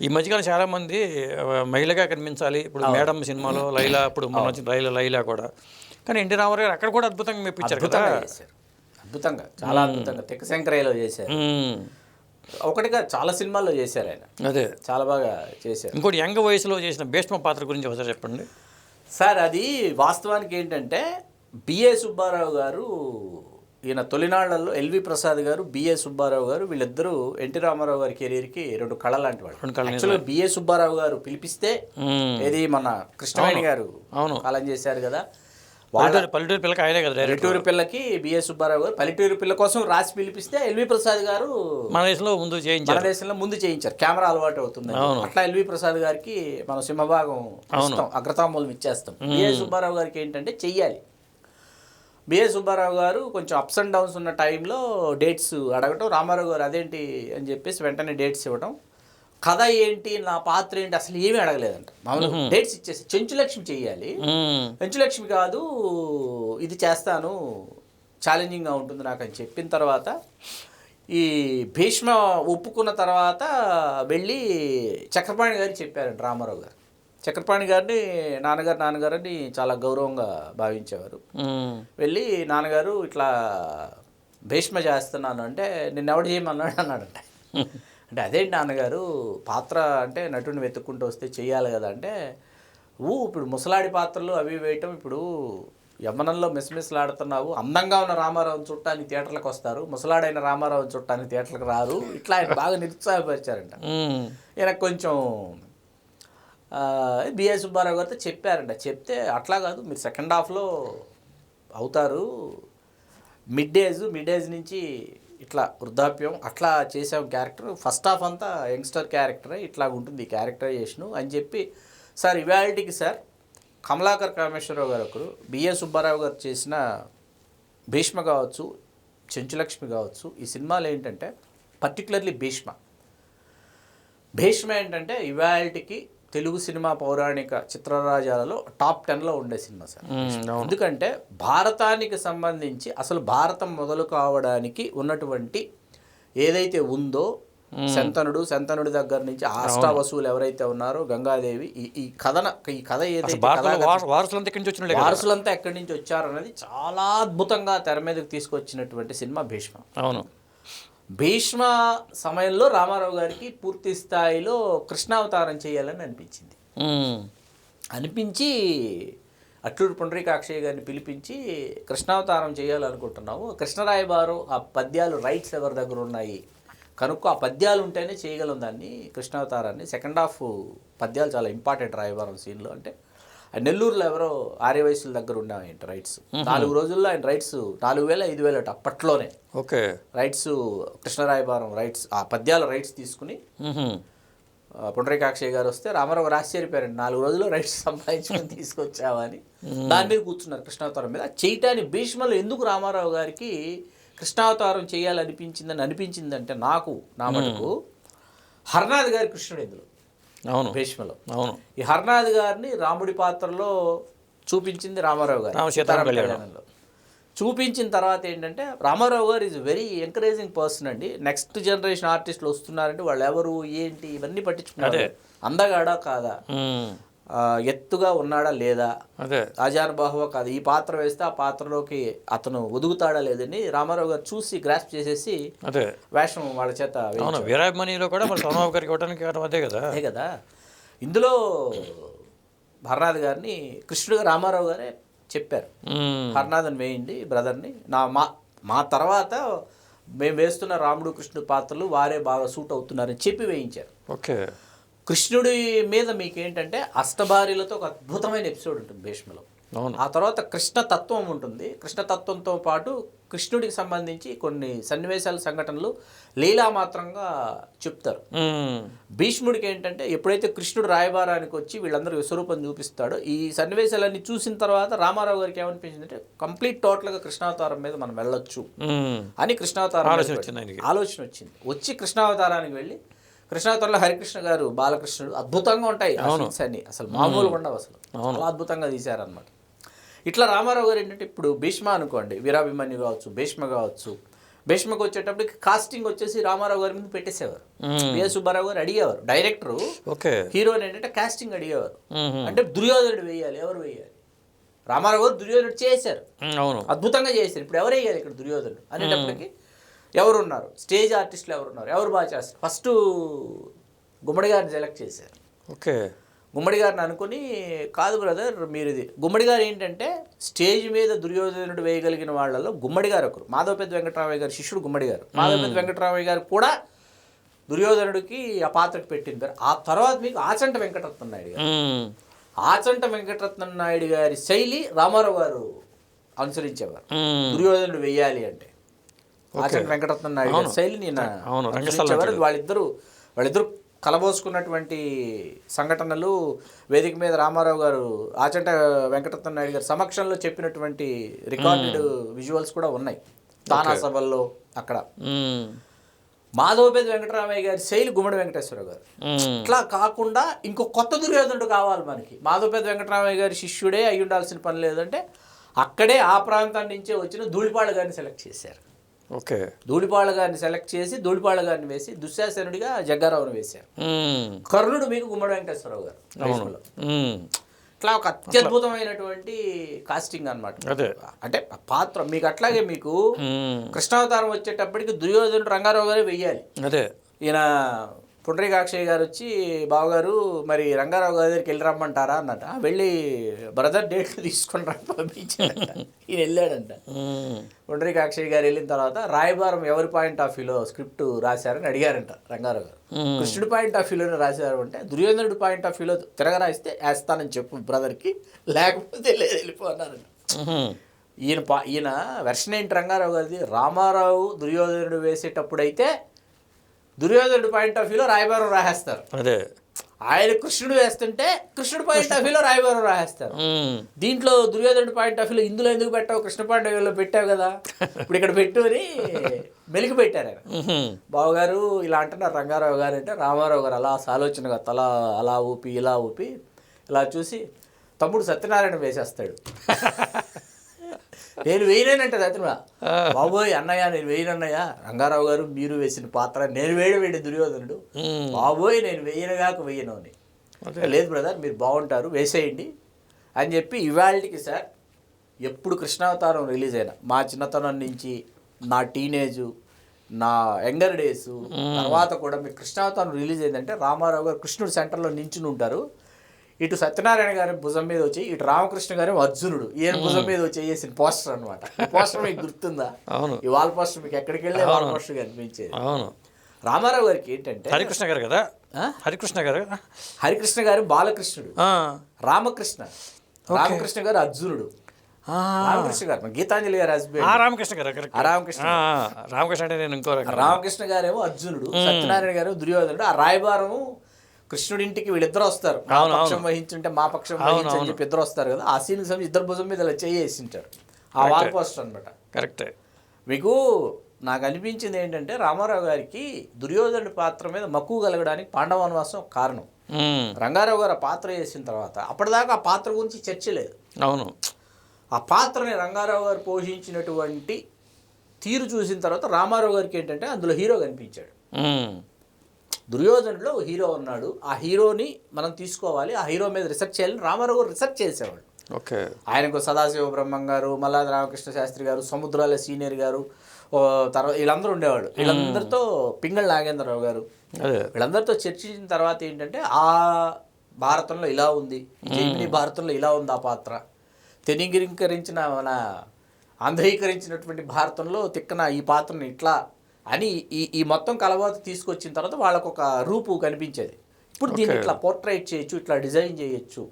ఈ మధ్యకాలం చాలా మంది ఆ, మహిళగా కనిపించాలి. ఇప్పుడు మేడం సినిమాలో లైలా ఇప్పుడు మొన్న వచ్చిన లైలా లైలా కూడా. కానీ ఎన్టీ రామారావు గారు అక్కడ కూడా అద్భుతంగా మెప్పించారు కదా. అద్భుతంగా చాలా అద్భుతంగా. తెక్క శంకరయ్యలో చేశారు. ఒకటిగా చాలా సినిమాల్లో చేశారు ఆయన. అదే. చాలా బాగా చేశారు. ఇంకోటి యంగ్ వయసులో చేసిన భీష్మ పాత్ర గురించి ఒకసారి చెప్పండి. సార్ అది వాస్తవానికి ఏంటంటే బిఏ సుబ్బారావు గారు ఈయన తొలినాళ్ళలో ఎల్వి ప్రసాద్ గారు బిఏ సుబ్బారావు గారు వీళ్ళిద్దరూ ఎన్టీ రామారావు గారి కెరీర్కి రెండు కళ లాంటి వాళ్ళు బిఏ సుబ్బారావు గారు పిలిపిస్తే. ఏది మన కృష్ణవేణి గారు అవును. కాలం చేశారు కదా. వాళ్ళ పల్లెటూరు పిల్లకి ఆయనే కదా పల్లెటూరు పిల్లకి బిఏ సుబ్బారావు గారు పల్లెటూరు పిల్ల కోసం రాసి పిలిపిస్తే ఎల్వి ప్రసాద్ గారు మన దేశంలో ముందు మన చేయించారు దేశంలో ముందు చేయించారు. కెమెరా అలవాటు అవుతుంది. అట్లా ఎల్వి ప్రసాద్ గారికి మనం సింహభాగం ఇస్తాం అగ్రతాంబూలం ఇచ్చేస్తాం. బిఏ సుబ్బారావు గారికి ఏంటంటే చెయ్యాలి. బిఏ సుబ్బారావు గారు కొంచెం అప్స్ అండ్ డౌన్స్ ఉన్న టైంలో డేట్స్ అడగటం. రామారావు గారు అదేంటి అని చెప్పేసి వెంటనే డేట్స్ ఇవ్వడం కథ ఏంటి నా పాత్ర ఏంటి అసలు ఏమీ అడగలేదంట. మామూలు డేట్స్ ఇచ్చేసి చెంచులక్ష్మి చెయ్యాలి. మ్మ్. పెంచులక్ష్మి కాదు ఇది చేస్తాను ఛాలెంజింగ్గా ఉంటుంది నాకు అని చెప్పిన తర్వాత ఈ భీష్మ ఒప్పుకున్న తర్వాత వెళ్ళి చక్రపాణి గారికి చెప్పారంట రామారావు గారు. చక్రపాణి గారిని నాన్నగారు నాన్నగారు అని చాలా గౌరవంగా భావించేవారు. వెళ్ళి నాన్నగారు ఇట్లా భీష్మ చేస్తున్నాను అంటే నిన్ను ఎవడు చేయమన్నాడు అన్నాడంట అంటే అదేంటి నాన్నగారు పాత్ర అంటే నటుని వెతుక్కుంటూ వస్తే చెయ్యాలి కదా అంటే ఊ ఇప్పుడు ముసలాడి పాత్రలు అవి వేయటం ఇప్పుడు యవ్వనంలో మిస్మిస్లాడుతున్నావు అందంగా ఉన్న రామారావుని చుట్టానికి థియేటర్లకు వస్తారు ముసలాడైన రామారావుని చుట్టానికి థియేటర్లకు రారు ఇట్లా ఆయన బాగా నిరుత్సాహపరిచారంట మ్మ్. ఈయనకు కొంచెం బిఏ సుబ్బారావు గారితో చెప్పారంట. చెప్తే అట్లా కాదు మీరు సెకండ్ హాఫ్లో అవుతారు. మిడ్ ఏజ్ మిడ్ ఏజ్ నుంచి ఇట్లా వృద్ధాప్యం అట్లా చేసాం క్యారెక్టర్. ఫస్ట్ హాఫ్ అంతా యంగ్స్టర్ క్యారెక్టరే ఇట్లా ఉంటుంది ఈ క్యారెక్టరైజేషను అని చెప్పి సార్ ఇవాలిటీకి సార్ కమలాకర్ కామేశ్వరరావు గారు ఒకరు బిఏ సుబ్బారావు గారు చేసిన భీష్మ కావచ్చు చెంచులక్ష్మి కావచ్చు ఈ సినిమాలు ఏంటంటే పర్టికులర్లీ భీష్మ. భీష్మ ఏంటంటే ఇవాలిటీకి తెలుగు సినిమా పౌరాణిక చిత్రరాజాలలో టాప్ టెన్లో ఉండే సినిమా సార్. ఎందుకంటే భారతానికి సంబంధించి అసలు భారతం మొదలు కావడానికి ఉన్నటువంటి ఏదైతే ఉందో శంతనుడు శంతనుడి దగ్గర నుంచి ఆష్టావసువులు ఎవరైతే ఉన్నారో గంగాదేవి ఈ ఈ కథన ఈ కథ ఏదైతే వారసులంతా ఎక్కడి నుంచి వచ్చారు అనేది చాలా అద్భుతంగా తెర మీదకి తీసుకొచ్చినటువంటి సినిమా భీష్మ. అవును. భీష్మ సమయంలో రామారావు గారికి పూర్తి స్థాయిలో కృష్ణావతారం చేయాలని అనిపించింది. అనిపించి అట్లూరు పుండరీకాక్షయ్య గారిని పిలిపించి కృష్ణావతారం చేయాలనుకుంటున్నాము కృష్ణరాయబారు ఆ పద్యాలు రైట్స్ ఎవరి దగ్గర ఉన్నాయి? కనుక్కో ఆ పద్యాలు ఉంటేనే చేయగలం దాన్ని. కృష్ణావతారాన్ని సెకండ్ హాఫ్ పద్యాలు చాలా ఇంపార్టెంట్ రాయబారం సీన్లో అంటే నెల్లూరులో ఎవరో ఆర్య వయసుల దగ్గర ఉన్నాయంట రైట్స్ నాలుగు రోజుల్లో ఆయన రైట్స్ నాలుగు వేల ఐదు వేల అప్పట్లోనే. ఓకే. రైట్స్ కృష్ణరాయబారం రైట్స్ ఆ పద్యాల రైట్స్ తీసుకుని పుండరీకాక్షయ్య గారు వస్తే రామారావు ఆశ్చర్యపోయారండి నాలుగు రోజుల్లో రైట్స్ సంపాదించుకొని తీసుకొచ్చావా అని దాని మీద కూర్చున్నారు కృష్ణావతారం మీద. చేయటానికి భీష్మలో ఎందుకు రామారావు గారికి కృష్ణావతారం చేయాలనిపించిందని అనిపించిందంటే నాకు నా మటుకు హర్నాథ్ గారి కృష్ణుడు ఇందులో అవును. భీష్మలో. అవును. ఈ హర్నాథ్ గారిని రాముడి పాత్రలో చూపించింది రామారావు గారు. రామ సీతారామ కళ్యాణం. కళ్యాణంలో. చూపించిన తర్వాత ఏంటంటే Rama Rao garu is very encouraging person అండి. నెక్స్ట్ జనరేషన్ ఆర్టిస్టులు వస్తున్నారంటే వాళ్ళు ఎవరు ఏంటి ఇవన్నీ పట్టించుకున్నారు అందగాడా కాదా? ఎత్తుగా ఉన్నాడా లేదా? అదే. ఆజానుబాహువా కాదు. ఈ పాత్ర వేస్తే ఆ పాత్రలోకి అతను ఒదుగుతాడా లేదని రామారావు గారు చూసి గ్రాస్ప్ చేసేసి అదే. వేషం వాళ్ళ చేత వీరాభిమణిలో కూడా మన సోమబాబు గారికి ఇవ్వడానికి అదే కదా. అదే కదా. ఇందులో హర్నాథ్ గారిని కృష్ణుడిగా రామారావు గారే చెప్పారు. హర్నాథన్ వేయండి బ్రదర్ని. నా మా మా తర్వాత మేము వేస్తున్న రాముడు కృష్ణుడు పాత్రలు వారే బాగా సూట్ అవుతున్నారని చెప్పి వేయించారు. ఓకే. కృష్ణుడి మీద మీకు ఏంటంటే అష్టభార్యలతో ఒక అద్భుతమైన ఎపిసోడ్ ఉంటుంది భీష్మలో ఆ తర్వాత కృష్ణ తత్వం ఉంటుంది కృష్ణ తత్వంతో పాటు కృష్ణుడికి సంబంధించి కొన్ని సన్నివేశాల సంఘటనలు లీలా మాత్రంగా చెప్తారు. భీష్ముడికి ఏంటంటే ఎప్పుడైతే కృష్ణుడు రాయబారానికి వచ్చి వీళ్ళందరూ విశ్వరూపం చూపిస్తాడో ఈ సన్నివేశాలన్నీ చూసిన తర్వాత రామారావు గారికి ఏమనిపించిందంటే కంప్లీట్ టోటల్గా కృష్ణావతారం మీద మనం వెళ్ళొచ్చు. అని కృష్ణావతారం. ఆలోచన వచ్చింది వచ్చి కృష్ణావతారానికి వెళ్ళి కృష్ణావతారంలో హరికృష్ణ గారు బాలకృష్ణుడు అద్భుతంగా ఉంటాయి అన్ని. అసలు మామూలుగా ఉండవు అసలు. చాలా అద్భుతంగా తీశారనమాట ఇట్లా రామారావు గారు ఏంటంటే ఇప్పుడు భీష్మ అనుకోండి వీరాభిమన్యు కావచ్చు భీష్మ కావచ్చు భీష్మకు వచ్చేటప్పటికి కాస్టింగ్ వచ్చేసి రామారావు గారి మీద పెట్టేసేవారు. బిఎస్ సుబ్బారావు గారు అడిగేవారు. Director okay. హీరోని ఏంటంటే కాస్టింగ్ అడిగేవారు. అంటే దుర్యోధనుడు వేయాలి ఎవరు వేయాలి? రామారావు గారు దుర్యోధనుడు చేశారు. అద్భుతంగా చేశారు. ఇప్పుడు ఎవరు వేయాలి ఇక్కడ దుర్యోధనుడు అనేటప్పటికి ఎవరున్నారు? స్టేజ్ ఆర్టిస్టులు ఎవరున్నారు? ఎవరు బాగా చేస్తారు? ఫస్ట్ గుమ్మడి గారిని సెలెక్ట్ చేశారు. ఓకే. గుమ్మడి గారిని అనుకుని కాదు బ్రదర్ మీరు ఇది గుమ్మడి గారు ఏంటంటే స్టేజ్ మీద దుర్యోధనుడు వేయగలిగిన వాళ్ళలో గుమ్మడి గారు ఒకరు. మాధవపెద్ద వెంకటరామయ్య గారి శిష్యుడు గుమ్మడి గారు. మాధవపెద్ద వెంకటరామయ్య గారు కూడా దుర్యోధనుడికి ఆ పాత్రకు పెట్టింది ఆ తర్వాత మీకు ఆచంట వెంకటరత్న నాయుడు గారు. ఆచంట వెంకటరత్న నాయుడు గారి శైలి రామారావు గారు అనుసరించేవారు. దుర్యోధనుడు వెయ్యాలి అంటే. ఆచంట వెంకటరత్న నాయుడు గారి శైలిని ఈయన అవును. వాళ్ళిద్దరూ వాళ్ళిద్దరూ కలబోసుకున్నటువంటి సంఘటనలు వేదిక మీద రామారావు గారు ఆచంట వెంకటరత్న నాయుడు గారి సమక్షంలో చెప్పినటువంటి రికార్డెడ్ విజువల్స్ కూడా ఉన్నాయి. తానా సభల్లో అక్కడ. మాధవపేద వెంకటరామయ్య గారి శైలి గుమ్మడి వెంకటేశ్వర గారు. ఇట్లా కాకుండా ఇంకో కొత్త దుర్యోధనుడు కావాలి మనకి. మాధవపేద వెంకటరామయ్య గారి శిష్యుడే అయి ఉండాల్సిన పని లేదంటే అక్కడే ఆ ప్రాంతం నుంచే వచ్చిన ధూళిపాళ్ళ గారిని సెలెక్ట్ చేశారు. ఓకే. ధూళిపాళ్ళ గారిని సెలెక్ట్ చేసి ధూళిపాళ్ళ గారిని వేసి దుశ్శాసనుడిగా జగ్గారావుని వేశారు. కర్ణుడు మీకు గుమ్మడి వెంకటేశ్వరరావు గారు. ఇట్లా ఒక అత్యద్భుతమైనటువంటి కాస్టింగ్ అన్నమాట. అదే. అంటే పాత్ర మీకు అట్లాగే మీకు. కృష్ణావతారం వచ్చేటప్పటికి దుర్యోధనుడు రంగారావు గారే వెయ్యాలి. అదే. ఈయన పుండరీకాక్షయ్య గారు వచ్చి బావగారు మరి రంగారావు గారి దగ్గరికి వెళ్ళి రమ్మంటారా? అన్నట. "ఆ, వెళ్ళి బ్రదర్ డేట్లు తీసుకొని రా పంపించాడంట ఈయన వెళ్ళాడంట. పుండరీకాక్షయ్య గారు వెళ్ళిన తర్వాత రాయబారం ఎవరి పాయింట్ ఆఫ్ వ్యూలో స్క్రిప్ట్ రాశారని అడిగారంట రంగారావు గారు. కృష్ణుడి పాయింట్ ఆఫ్ వ్యూలోనే రాశారు అంటే దుర్యోధనుడి పాయింట్ ఆఫ్ వ్యూలో తిరగరాయిస్తే వేస్తానని చెప్పు బ్రదర్కి. లేకపోతే లేదు వెళ్ళిపో అన్నారంట. మ్మ్. ఈయన పా ఈయన వెర్షన్ ఏంటి రంగారావు గారిది? రామారావు దుర్యోధనుడు వేసేటప్పుడు అయితే దుర్యోధనుడి పాయింట్ ఆఫ్ వ్యూలో రాయబారం రాసేస్తారు. అదే. ఆయన కృష్ణుడు వేస్తుంటే కృష్ణుడి పాయింట్ ఆఫ్ వ్యూలో రాయబారం రాసేస్తారు. దీంట్లో దుర్యోధనుడి పాయింట్ ఆఫ్ వ్యూలో ఇందులో ఎందుకు పెట్టావు? కృష్ణ పాయింట్ ఆఫ్ వ్యూలో పెట్టావు కదా. ఇప్పుడు ఇక్కడ పెట్టు అని మెలికి పెట్టారు ఆయన. బావగారు ఇలా అంటున్నారు రంగారావు గారు అంటే రామారావు గారు అలా ఆలోచనగా తల అలా ఊపి ఇలా ఊపి ఇలా చూసి తమ్ముడు సత్యనారాయణ వేసేస్తాడు. నేను వేయలేనంటే సత్యనారాయణ బాబోయ్ అన్నయ్య నేను వేయనన్నయ్య రంగారావు గారు మీరు వేసిన పాత్ర నేను వేయడం వేడి దుర్యోధనుడు. బాబోయ్ నేను వేయనగాక వేయను అని. లేదు బ్రదర్ మీరు బాగుంటారు వేసేయండి. అని చెప్పి ఇవాళకి సార్ ఎప్పుడు కృష్ణావతారం రిలీజ్ అయినా మా చిన్నతనం నుంచి నా టీనేజు నా యంగర్ డేస్ తర్వాత కూడా మీ కృష్ణావతారం రిలీజ్ అయిందంటే రామారావు గారు కృష్ణుడు సెంటర్లో నించుని ఉంటారు. ఇటు సత్యనారాయణ గారి భుజం మీద వచ్చి ఇటు రామకృష్ణ గారి అర్జునుడు. ఈయన భుజం మీద వచ్చి వేసిన పోస్టర్ అనమాట పోస్టర్ మీకు గుర్తుందా? అవును. ఈ వాల్ పోస్టర్ మీకు ఎక్కడికి వెళ్ళే వాల్ పోస్టర్ కనిపించేది? అవును. రామారావు గారికి ఏంటంటే హరికృష్ణ గారు కదా? హరికృష్ణ గారు హరికృష్ణ గారు బాలకృష్ణుడు. రామకృష్ణ. రామకృష్ణ గారు అర్జునుడు. రామకృష్ణ గారు గీతాంజలి గారు హస్బెండ్. రామకృష్ణ గారు రామకృష్ణ రామకృష్ణ అంటే నేను ఇంకో రామకృష్ణ గారేమో అర్జునుడు సత్యనారాయణ గారు దుర్యోధనుడు ఆ రాయబారం కృష్ణుడి ఇంటికి వీళ్ళిద్దరు వస్తారు. మా పక్షం వహించుంటే మా పక్షం వహించి అని చెప్పి ఇద్దరు వస్తారు కదా. ఆ సీన్ సమయం ఇద్దరు భుజం మీద ఇలా చేసింటారు ఆ వాల్ పోస్టర్ అనమాట కరెక్టే మీకు నాకు అనిపించింది ఏంటంటే రామారావు గారికి దుర్యోధనుడి పాత్ర మీద మక్కువ కలగడానికి పాండవ వనవాసం కారణం. రంగారావు గారు ఆ పాత్ర చేసిన తర్వాత అప్పటిదాకా ఆ పాత్ర గురించి చర్చ లేదు. అవును. ఆ పాత్రని రంగారావు గారు పోషించినటువంటి తీరు చూసిన తర్వాత రామారావు గారికి ఏంటంటే అందులో హీరో కనిపించాడు. దుర్యోధనులో హీరో ఉన్నాడు. ఆ హీరోని మనం తీసుకోవాలి. ఆ హీరో మీద రీసెర్చ్ చేయాలని రామారావు గారు రీసెర్చ్ చేసేవాడు. ఓకే. ఆయనకు సదాశివ బ్రహ్మం గారు మల్లాది రామకృష్ణ శాస్త్రి గారు సముద్రాల సీనియర్ గారు తర్వాత వీళ్ళందరూ ఉండేవాడు వీళ్ళందరితో పింగళ నాగేంద్రరావు గారు. వీళ్ళందరితో చర్చించిన తర్వాత ఏంటంటే ఆ భారతంలో ఇలా ఉంది జైమిని భారతంలో ఇలా ఉంది ఆ పాత్ర. తెనిగిరీకరించిన మన ఆంధ్రీకరించినటువంటి భారతంలో తిక్కన ఈ పాత్రని ఇట్లా అని ఈ ఈ మొత్తం కలబాత తీసుకొచ్చిన తర్వాత వాళ్ళకు ఒక రూపు కనిపించేది. ఇప్పుడు దీన్ని ఇట్లా పోర్ట్రైట్ చేయొచ్చు ఇట్లా డిజైన్ చేయొచ్చు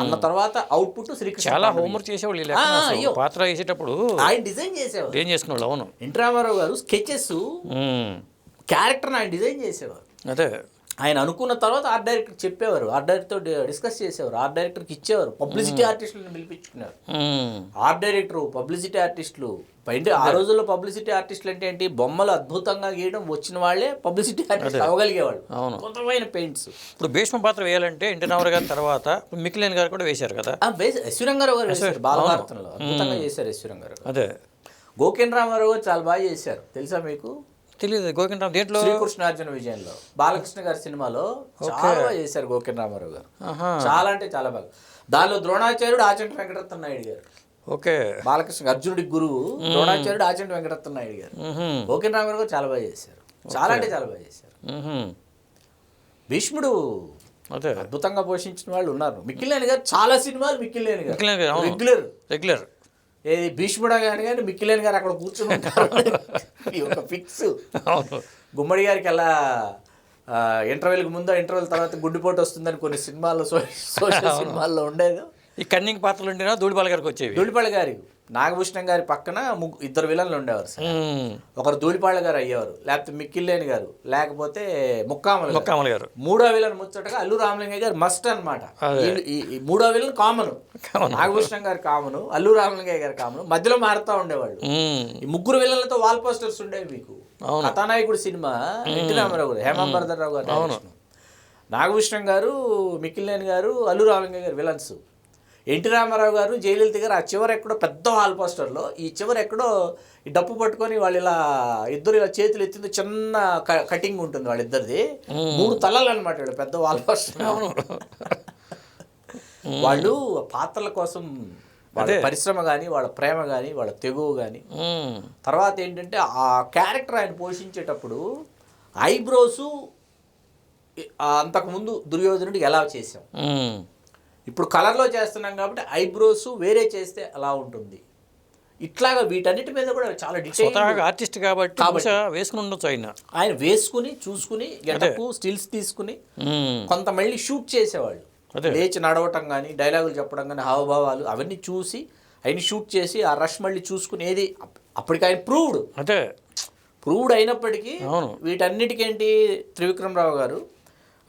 అన్న తర్వాత అవుట్పుట్ శ్రీకృష్ణ చాలా. హోంవర్క్ చేసేవాళ్ళు. పాత్ర వేసేటప్పుడు ఆయన డిజైన్ చేసేవారు. ఏం చేసుకున్నాడు అవును. ఎన్టీ రామారావు గారు స్కెచెస్ మ్మ్. క్యారెక్టర్ని ఆయన డిజైన్ చేసేవారు. అదే. ఆయన అనుకున్న తర్వాత ఆర్ట్ డైరెక్టర్ చెప్పేవారు. ఆర్ట్ డైరెక్టర్తో డిస్కస్ చేసేవారు. ఆర్ట్ డైరెక్టర్కి ఇచ్చేవారు. పబ్లిసిటీ ఆర్టిస్టులను పిలిపించుకున్నారు. ఆర్ట్ డైరెక్టర్ పబ్లిసిటీ ఆర్టిస్టులు బయట ఆ రోజుల్లో పబ్లిసిటీ ఆర్టిస్టులు అంటే ఏంటి? బొమ్మలు అద్భుతంగా గీయడం వచ్చిన వాళ్ళే పబ్లిసిటీ ఆర్టిస్ట్ అవ్వగలిగేవాళ్ళు. అద్భుతమైన పెయింట్స్ ఇప్పుడు భీష్మ పాత్ర వేయాలంటే ఎన్టీ రామారావు గారి తర్వాత మిక్కిలేని గారు కూడా వేశారు కదా? ఎస్వరంగారావు గారు వేశారు బాలభారతంలో. అద్భుతంగా చేశారు ఎస్వరంగారావు గారు. అదే. గోకిన్ రామారావు గారు చాలా బాగా చేశారు. తెలుసా మీకు? తెలియదు గోవిందరావు దేంట్లో? శ్రీకృష్ణార్జున విజయంలో. బాలకృష్ణ గారి సినిమాలో చాలా బాగా చేశారు గోకిన్ రామారావు గారు చాలా అంటే చాలా బాగా. దానిలో ద్రోణాచార్యుడు ఆచంట వెంకటరత్న నాయుడు గారు. ఓకే. బాలకృష్ణ అర్జునుడి గురువు ద్రోణాచార్యుడు ఆచంట వెంకటరత్న నాయుడు గారు. గోకిన్ రామారావు గారు చాలా బాగా చేశారు. చాలా అంటే చాలా బాగా చేశారు. భీష్ముడు అదే. అద్భుతంగా పోషించిన వాళ్ళు ఉన్నారు. మిక్కిలేని గారు చాలా సినిమాలు మిక్కిలేని గారు. రెగ్యులర్ రెగ్యులర్ ఏది భీష్ముడా కానీ కానీ మిక్కిలేని గారు అక్కడ కూర్చుని ఉంటారు. ఒక ఫిక్స్. గుమ్మడి గారికి అలా ఇంటర్వెల్కి ముందు ఇంటర్వెల్ తర్వాత గుడ్డిపోటు వస్తుందని కొన్ని సినిమాల్లో సోషల్ సినిమాల్లో ఉండేది. ఈ కన్నింగ్ పాత్రలు ఉండినా ధూళిపాల గారికి వచ్చేవి. ధూళిపాళ గారి నాగభూషణం గారి పక్కన ముగ్గు ఇద్దరు విలన్లు ఉండేవారు సార్. ఒకరు ధూళిపాళ గారు అయ్యేవారు లేకపోతే మిక్కిల్లేని గారు లేకపోతే ముక్కామల. మొక్కామల గారు. మూడో విలన్ ముచ్చటగా అల్లు రామలింగ గారు మస్ట్ అనమాట మూడో విలన్ కామన్. నాగభూషణం గారు కామను అల్లు రామలింగయ్య గారు కామను మధ్యలో మారుతా ఉండేవాళ్ళు. ఈ ముగ్గురు విలన్లతో వాల్ పోస్టర్స్ ఉండేవి మీకు. కథానాయకుడు సినిమా ఎన్టీ రామారావు గారు హేమాంబరధర్ రావు గారు. నాగభూషణం గారు మిక్కిలేని గారు అల్లు రామలింగ గారు విలన్స్. ఎన్టీ రామారావు గారు జయలలిత గారు ఆ చివర ఎక్కడో పెద్ద వాల్ పోస్టర్లో ఈ చివర ఎక్కడో ఈ డప్పు పట్టుకొని వాళ్ళు ఇలా ఇద్దరు ఇలా చేతులు ఎత్తింది చిన్న కటింగ్ ఉంటుంది వాళ్ళిద్దరిది. మూడు తలలు అనమాట వీళ్ళు పెద్ద వాల్ పోస్టర్. వాళ్ళు పాత్రల కోసం వాళ్ళ పరిశ్రమ కానీ వాళ్ళ ప్రేమ కానీ వాళ్ళ తెగువ కానీ. తర్వాత ఏంటంటే ఆ క్యారెక్టర్ ఆయన పోషించేటప్పుడు ఐబ్రోసు అంతకుముందు దుర్యోధనుడికి ఎలా చేసాం. ఇప్పుడు కలర్లో చేస్తున్నాం కాబట్టి ఐబ్రోస్ వేరే చేస్తే అలా ఉంటుంది. ఇట్లాగా వీటన్నిటి మీద కూడా చాలా స్వతహాగా ఆర్టిస్ట్ కాబట్టి వేసుకుని ఉండొచ్చు ఆయన. ఆయన వేసుకుని చూసుకుని గెటప్ స్టిల్స్ తీసుకుని. కొంత మళ్ళీ షూట్ చేసేవాళ్ళు. లేచి నడవటం కానీ డైలాగులు చెప్పడం కానీ హావభావాలు అవన్నీ చూసి అవన్నీ షూట్ చేసి ఆ రష్ మళ్ళీ చూసుకుని ఏది అప్- అప్పటికి ఆయన ప్రూవ్డ్. అదే. ప్రూవ్డ్ అయినప్పటికీ. వీటన్నిటికేంటి త్రివిక్రమరావు గారు?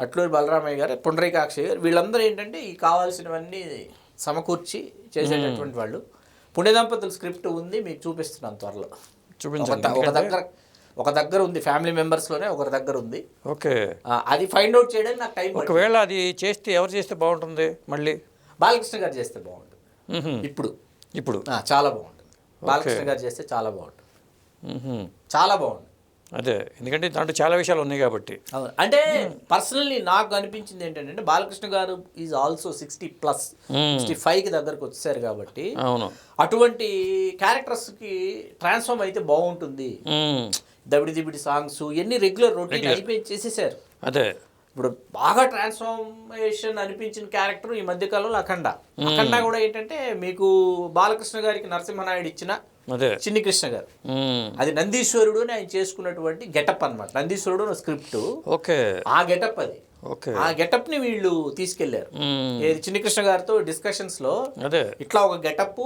అట్లూరి బలరామయ్య గారు పుండరీకాక్షయ్య గారు వీళ్ళందరూ ఏంటంటే ఈ కావాల్సినవన్నీ సమకూర్చి చేసేటటువంటి వాళ్ళు. పుణ్య దంపతుల స్క్రిప్ట్ ఉంది మీకు చూపిస్తున్నాను త్వరలో. చూపించండి. ఒక దగ్గర ఒక దగ్గర ఉంది ఫ్యామిలీ మెంబర్స్లోనే ఒకరి దగ్గర ఉంది. ఓకే. అది ఫైండ్ అవుట్ చేయడానికి నాకు టైం. ఒకవేళ అది చేస్తే ఎవరు చేస్తే బాగుంటుంది మళ్ళీ? బాలకృష్ణ గారు చేస్తే బాగుంటుంది. ఇప్పుడు. ఇప్పుడు. చాలా బాగుంటుంది. బాలకృష్ణ గారు చేస్తే చాలా బాగుంటుంది. చాలా బాగుంటుంది. అదే ఎందుకంటే దాంట్లో చాలా విషయాలు ఉన్నాయి కాబట్టి. అంటే పర్సనల్లీ నాకు అనిపించింది ఏంటంటే బాలకృష్ణ గారు is also sixty plus sixty ఫైవ్కి దగ్గరకు వచ్చేసారు కాబట్టి అవును. అటువంటి క్యారెక్టర్స్కి ట్రాన్స్ఫార్మ్ అయితే బాగుంటుంది. దబిడి దిబిడి సాంగ్స్ ఎన్ని రెగ్యులర్ రొటీన్ అయిపోయి చేసేసారు. అదే. ఇప్పుడు బాగా ట్రాన్స్ఫార్మేషన్ అనిపించిన క్యారెక్టర్ ఈ మధ్య కాలంలో అఖండ అఖండ కూడా ఏంటంటే మీకు బాలకృష్ణ గారికి నరసింహనాయుడు ఇచ్చిన అదే. చిన్ని కృష్ణ గారు. అది నందీశ్వరుడు అని ఆయన చేసుకున్నటువంటి గెటప్ అన్నమాట. నందీశ్వరుడు స్క్రిప్ట్. ఓకే. ఆ గెటప్ అది. ఆ గెటప్ని వీళ్ళు తీసుకెళ్ళారు. మ్మ్. ఏది చిన్ని కృష్ణ గారితో డిస్కషన్స్లో అదే. ఇట్లా ఒక గెటప్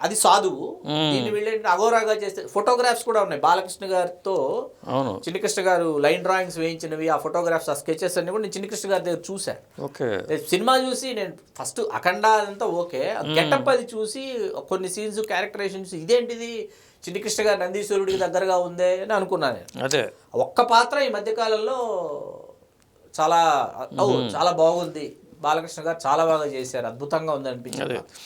అది సాధువు. దీన్ని వీళ్ళు అఘోరాగా చేస్తే ఫోటోగ్రాఫ్స్ కూడా ఉన్నాయి. బాలకృష్ణ గారితో అవును. చిన్ని కృష్ణ గారు లైన్ డ్రాయింగ్స్ వేయించినవి ఆ ఫోటోగ్రాఫ్స్ ఆ స్కెచెస్ అన్ని కూడా నేను చిన్ని కృష్ణ గారి దగ్గర చూశాను. సినిమా చూసి నేను ఫస్ట్ అఖండ అదంతా ఓకే. గెటప్ అది చూసి కొన్ని సీన్స్ క్యారెక్టరైజేషన్స్ ఇదేంటిది? చిన్ని కృష్ణ గారు నందీశ్వరుడికి దగ్గరగా ఉందే అని అనుకున్నాను నేను. అదే. ఒక్క పాత్ర ఈ మధ్యకాలంలో చాలా చాలా బాగుంది. బాలకృష్ణ గారు చాలా బాగా చేశారు. అద్భుతంగా ఉంది అనిపించింది.